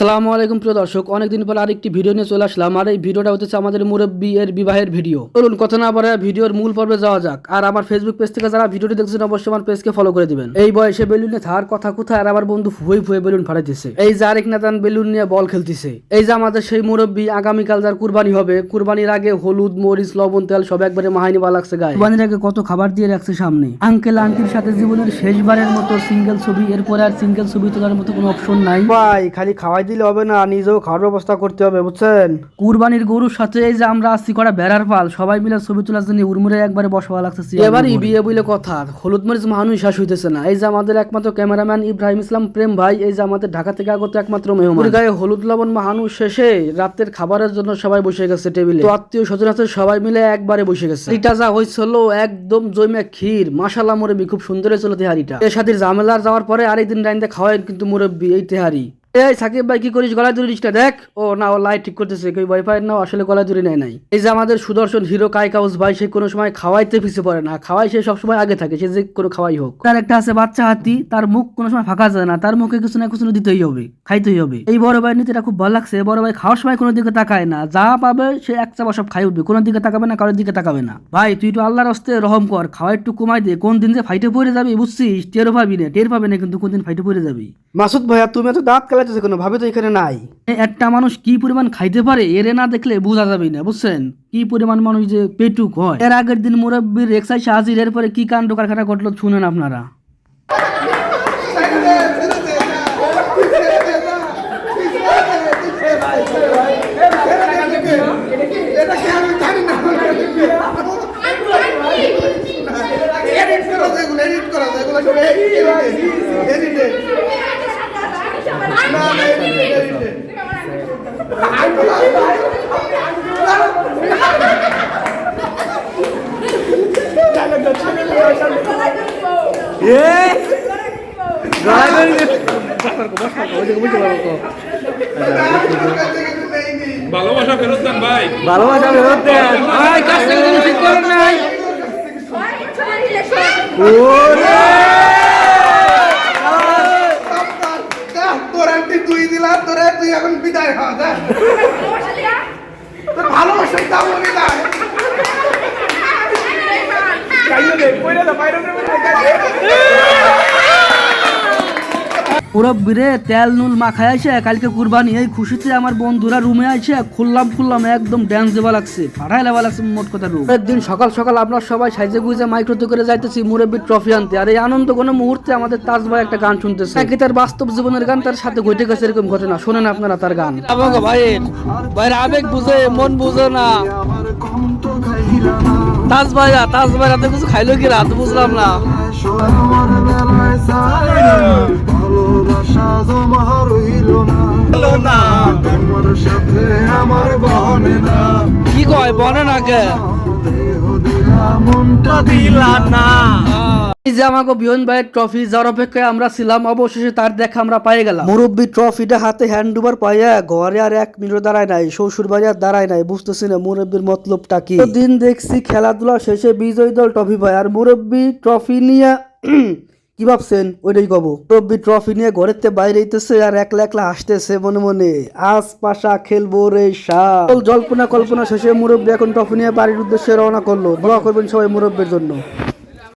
আসসালামু আলাইকুম প্রিয় দর্শক, অনেকদিন পর আরেকটি ভিডিও নিয়ে চলে আসলাম। আর এই ভিডিওটা হচ্ছে আমাদের মুরব্বী এর বিবাহের ভিডিও। চলুন, কথা না বলে ভিডিওর মূল পর্বে যাওয়া যাক। আর আমার ফেসবুক পেজ থেকে যারা ভিডিওটি দেখছেন, অবশ্যই আমার পেজকে ফলো করে দিবেন। এই বয়সে বেলুনে থার কথা কোথায়? আর আমার বন্ধু ফুয়ে ফুয়ে বেলুন ফাটাইতেছে। এই যে আরেক নাতান বেলুন নিয়ে বল খেলতেছে। এই যে আমাদের সেই মুরব্বী, আগামীকাল যার কুরবানি হবে, কুরবানির আগে হলুদ, মরিচ, লবণ, তেল সব একবারে মাহাইনি বা লাগছে গায়ে। কুরবানির আগে কত খাবার দিয়ে রাখছে সামনে? আঙ্কেল আন্টির সাথে জীবনের শেষবারের মতো সিঙ্গেল ছবি, এরপরে আর সিঙ্গেল ছবি তোলার মতো কোনো অপশন নাই। ভাই, খালি খাওয়াই দিলে হবে না নিজেও খাওয়ার ব্যবস্থা করতে হবে বুঝছেন? কুরবানির গরুর সাথে এই যে আমরা আসছি করা বেড়ার পাল সবাই মিলে ছবি তোলার জন্য উড়মুড়ে একবারে বসবা লাগতেছি এবারই বিয়ে বলে কথা হলুদ মরিচ মানুষ শ্বাস হইতেছে না। এই যে আমাদের একমাত্র ক্যামেরাম্যান ইব্রাহিম ইসলাম প্রেম ভাই এই যে আমাদের ঢাকা থেকে আগত একমাত্র মেহমান। গায়ে হলুদ লবণ মাহানু শেষে রাতের খাবারের জন্য সবাই বসে গেছে টেবিলে। তো আত্মীয় স্বজন আছে সবাই মিলে একবারে বসে গেছে। এটা যা হয়েছিল একদম জৈমে ক্ষীর। মাসালা মুরব্বী খুব সুন্দর ছিল তেহারিটা। এর সাথে ঝামেলার যাওয়ার পরে আরেকদিন রাইন্দে খাওয়াই কিন্তু মুরব্বী এই তেহারি। এই সাকিব ভাই কি করিস? গলায় না, দেখ। ও না, ও লাইট ঠিক করতেছে, কেউ ওয়াইফাই না আসলে গলায় ধরে নেয় নাই। এই যে আমাদের সুদর্শন হিরো কাইকাউস ভাই, সে কোনো সময় খাওয়াইতে পিছিয়ে পড়ে না। খাওয়াই সে সবসময় আগে থাকে, সে যে কোনো খাওয়াই হোক। তার একটা আছে বাচ্চা হাতি, তার মুখ কোনো সময় ফাঁকা যায় না, তার মুখে কিছু না কিছু দিতেই হবে, খাইতেই হবে। এই বড় ভাই নীতিটা খুব ভালো লাগছে বড় ভাই খাওয়ার সময় কোনো দিকে তাকায় না, যা পাবে সে এক চাপা সব খাই উঠবে, কোনো দিকে তাকাবে না, কারোর দিকে তাকাবে না। ভাই, তুই একটু আল্লাহর হস্তে রহম কর, খাওয়া একটু কমাই দে, কোন দিন যে ফাইটে পড়ে যাবি, বুঝছিস? টের পাবি না, টের পাবে না, কিন্তু কোন দিন ফাইটে পড়ে যাবি। মাসুদ ভাইয়া, তুমি এত দাঁত কালাইতেছো কেন ভাবে তো এখানে নাই একটা মানুষ কি পরিমাণ খাইতে পারে এরে না দেখলে বোঝা যাবে না বুঝছেন কি পরিমাণ মানুষ যে পেটুক হয় এর আগের দিন মুরব্বীর এক্সাইজ হাজির এরপরে কি কাণ্ড কারখানা ঘটলো শুনেন আপনারা এডিট করা যায় এগুলো এডিট করা যায় এগুলো সব এডিটে না না এডিটে এডিটে ভালোবাসা ফেরত দেন ভাই। ভালোবাসা ফেরত দেন। ভাই ঠিক করেন নাই। তুই দিলা তোরে তুই এখন বিদায় হ যা ভালোবাসার দাম বিদায় মুরব্বীরে তেল নুল মাখায় আসে কালকে কুরবানি। এই খুশিতে আমার বন্ধুরা রুমে আসে খুললাম খুললাম একদম ড্যান্স দেওয়া লাগছে ফাটাই লেবা লাগছে মোট কথা রুম। দিন সকাল সকাল আমরা সবাই সাইজে গুজে মাইক্রোতে করে যাইতেছি মুরব্বীর ট্রফি আনতে। আর এই আনন্দ কোনো মুহূর্তে আমাদের তাজ ভাই একটা গান শুনতেছে। নাকি তার বাস্তব জীবনের গান তার সাথে ঘটে গেছে এরকম ঘটনা? শোনেন আপনারা তার গান। ভাই ভাইয়ের আবেগ বুঝে মন বুঝে না। তাজ ভাইয়া তাজ ভাই রাতে কিছু খাইলো কি রাত বুঝলাম না। কি কয় বনে না কে এই যে আমাকে বিহন ভাইয়ের ট্রফি যার অপেক্ষায় আমরা ছিলাম অবশেষে তার দেখা আমরা পাই গেলাম। মুরব্বী ট্রফিটা হাতে হ্যান্ড ওভার পাইয়া ঘরে আর এক মিনিট দাঁড়ায় নাই শ্বশুর বাড়ি আর দাঁড়ায় নাই বুঝতেছি না মুরব্বীর মতলবটা কি। দিন দেখছি খেলাধুলা শেষে বিজয়ী দল ট্রফি পায় আর মুরব্বী ট্রফি নিয়ে কি ভাবছেন? ওইটাই কব। মুরব্বী ট্রফি নিয়ে থেকে বাইরে হইতেছে আর একলা একলা হাসতেছে মনে মনে। আজ পাশা খেলব রে শাহ জল্পনা কল্পনা শেষে মুরব্বী এখন ট্রফি নিয়ে বাড়ির উদ্দেশ্যে রওনা করল। দোয়া করবেন সবাই মুরব্বের জন্য।